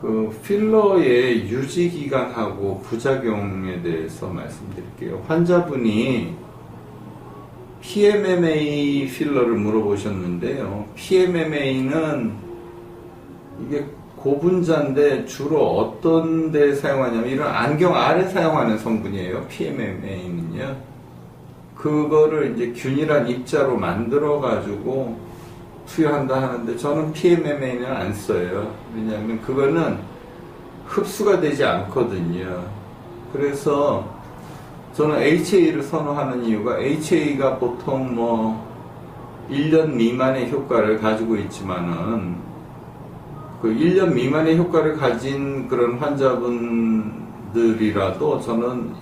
그 필러의 유지 기간하고 부작용에 대해서 말씀드릴게요. 환자분이 PMMA 필러를 물어보셨는데요. PMMA는 이게 고분자인데 주로 어떤 데 사용하냐면 이런 안경 아래 사용하는 성분이에요. PMMA는요. 그거를 이제 균일한 입자로 만들어 가지고 투여한다 하는데 저는 PMMA는 안 써요. 왜냐하면 그거는 흡수가 되지 않거든요. 그래서 저는 HA를 선호하는 이유가 HA가 보통 뭐 1년 미만의 효과를 가지고 있지만은 그 1년 미만의 효과를 가진 그런 환자분들이라도 저는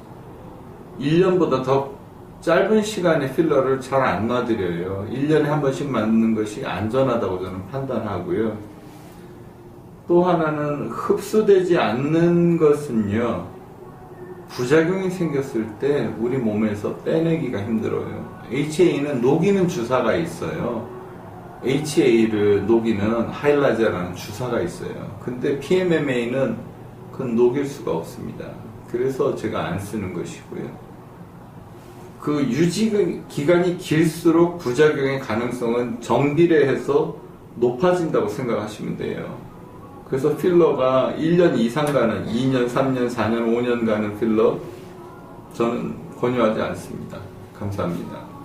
1년보다 더 짧은 시간에 필러를 잘 안 놔드려요. 1년에 한 번씩 맞는 것이 안전하다고 저는 판단하고요. 또 하나는 흡수되지 않는 것은요, 부작용이 생겼을 때 우리 몸에서 빼내기가 힘들어요. HA는 녹이는 주사가 있어요. HA를 녹이는 하일라제라는 주사가 있어요. 근데 PMMA는 그건 녹일 수가 없습니다. 그래서 제가 안 쓰는 것이고요. 그 유지 기간이 길수록 부작용의 가능성은 정비례해서 높아진다고 생각하시면 돼요. 그래서 필러가 1년 이상 가는 2년, 3년, 4년, 5년 가는 필러 저는 권유하지 않습니다. 감사합니다.